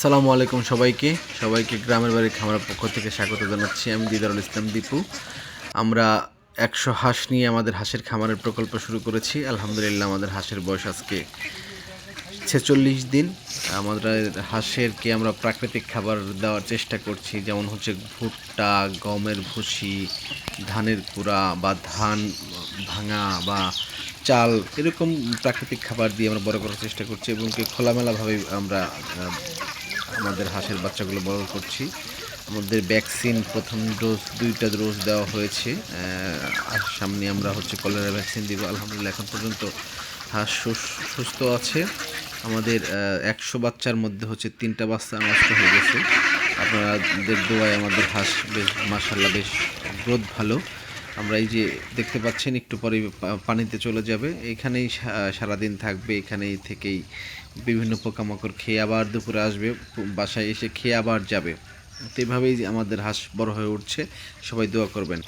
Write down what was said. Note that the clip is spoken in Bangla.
আসসালামু আলাইকুম সবাইকে। সবাইকে গ্রামের বাড়ির খামারের পক্ষ থেকে স্বাগত জানাচ্ছি আমি দিদারুল ইসলাম দীপু। আমরা একশো হাঁস নিয়ে আমাদের হাঁসের খামারের প্রকল্প শুরু করেছি। আলহামদুলিল্লাহ আমাদের হাঁসের বয়স আজকে ছেচল্লিশ দিন। আমাদের হাঁসেরকে আমরা প্রাকৃতিক খাবার দেওয়ার চেষ্টা করছি, যেমন হচ্ছে ভুট্টা, গমের ভুসি, ধানের কুড়া বা ধান ভাঙা বা চাল, এরকম প্রাকৃতিক খাবার দিয়ে আমরা বড় করার চেষ্টা করছি এবং খোলামেলাভাবে আমরা আমাদের হাঁসের বাচ্চাগুলো বড় করছি। আমাদের ভ্যাকসিন প্রথম ডোজ দুইটা ডোজ দেওয়া হয়েছে। আর সামনে আমরা হচ্ছে কলেরা ভ্যাকসিন দিব। আলহামদুলিল্লাহ, এখন পর্যন্ত হাঁস সুস্থ আছে। আমাদের একশো বাচ্চার মধ্যে হচ্ছে তিনটা বাচ্চা নষ্ট হয়ে গেছে। আপনাদের দোয়ায় আমাদের হাঁস বেশ মাসাল্লাহ বেশ গ্রোথ ভালো। আমরা এই যে দেখতে পাচ্ছেন, একটু পরে পানিতে চলে যাবে। এখানেই সারাদিন থাকবে, এখানেই থেকেই বিভিন্ন পোকামাকড় খেয়ে আবার দুপুরে আসবে, বাসায় এসে খেয়ে আবার যাবে। তো এভাবেই আমাদের হাঁস বড় হয়ে উঠছে। সবাই দোয়া করবেন।